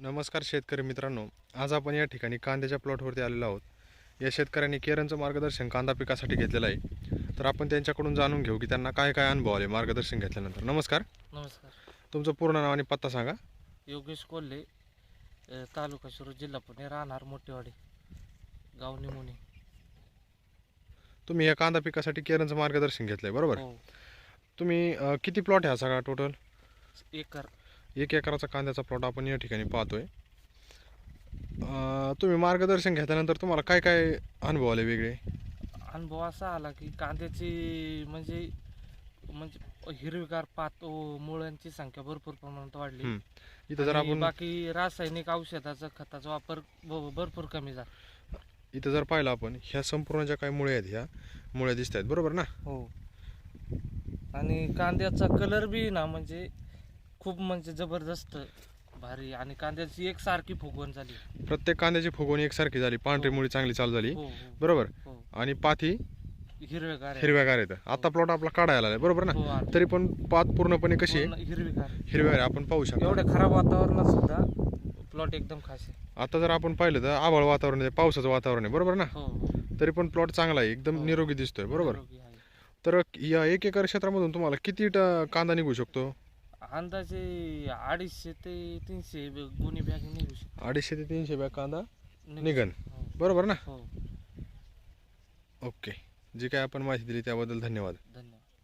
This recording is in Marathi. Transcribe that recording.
नमस्कार शेतकरी मित्रांनो. आज आपण या ठिकाणी कांद्याच्या प्लॉटवरती आलेलो आहोत. या शेतकऱ्यांनी केरनचं मार्गदर्शन कांदा पिकासाठी घेतलेलं आहे. तर आपण त्यांच्याकडून जाणून घेऊ की त्यांना काय काय अनुभव आले मार्गदर्शन घेतल्यानंतर. नमस्कार. नमस्कार. तुमचं पूर्ण नाव आणि पत्ता सांगा. योगेश कोल्हे तालुका शिरूर जिल्हा पुणे राहणार मोठेवाडी गाव निमुनी तुम्ही या कांदा पिकासाठी केरनचं मार्गदर्शन घेतलं आहे बरोबर? हो. तुम्ही अं, किती प्लॉट आहे हा सगळा टोटल एकर. एक एकराचा कांद्याचा प्लॉट आपण या ठिकाणी पाहतोय. तुम्ही मार्गदर्शन घेतल्यानंतर तुम्हाला काय काय अनुभव आले वेगळे? अनुभव असा आला की कांद्याची म्हणजे म्हणजे हिरवीगार पात मुळांची संख्या भरपूर प्रमाणात वाढली. इथं जर आपण बाकी रासायनिक औषधाचा खताचा वापर भरपूर कमी झाला. इथं जर पाहिलं आपण ह्या संपूर्ण ज्या काही मुळे आहेत ह्या मुळे दिसत आहेत बरोबर ना? हो. आणि कांद्याचा कलर बी ना म्हणजे खूप म्हणजे जबरदस्त भारी आणि कांद्याची एक सारखी फुगवण झाली. प्रत्येक कांद्याची फुगवणी एकसारखी झाली. पांढरी मुळी चांगली चालू झाली. हो हो. बरोबर? हो. आणि पाती? हिरवेगार आहे. हिरव्यागार येतं आता प्लॉट आपला काढायला आलाय बरोबर ना? हो आलं. तरी पण पात पूर्णपणे कशी आहे? हिरवीगार. हिरव्यागार आहे. आपण पाहू शकतो. एवढ्या खराब वातावरणात सुद्धा प्लॉट एकदम खास आहे. आता जर आपण पाहिलं तर आभाळ वातावरण आहे पावसाचं वातावरण आहे. बरोबर ना? हो. हो तरी पण प्लॉट चांगला आहे. एकदम हो. निरोगी दिसतोय. बरोबर? निरोगी आहे. तर या एक एकर क्षेत्रामधून तुम्हाला किती ट- कांदा निघू शकतो? अंदाजे अडीचशे ते तीनशे गुन्हे बॅग निघू शकतो अडीचशे ते तीनशे बॅग कांदा निघू निघन. हो, बरोबर ना? हो. ओके. जी काय आपण माहिती दिली त्याबद्दल धन्यवाद. धन्यवाद.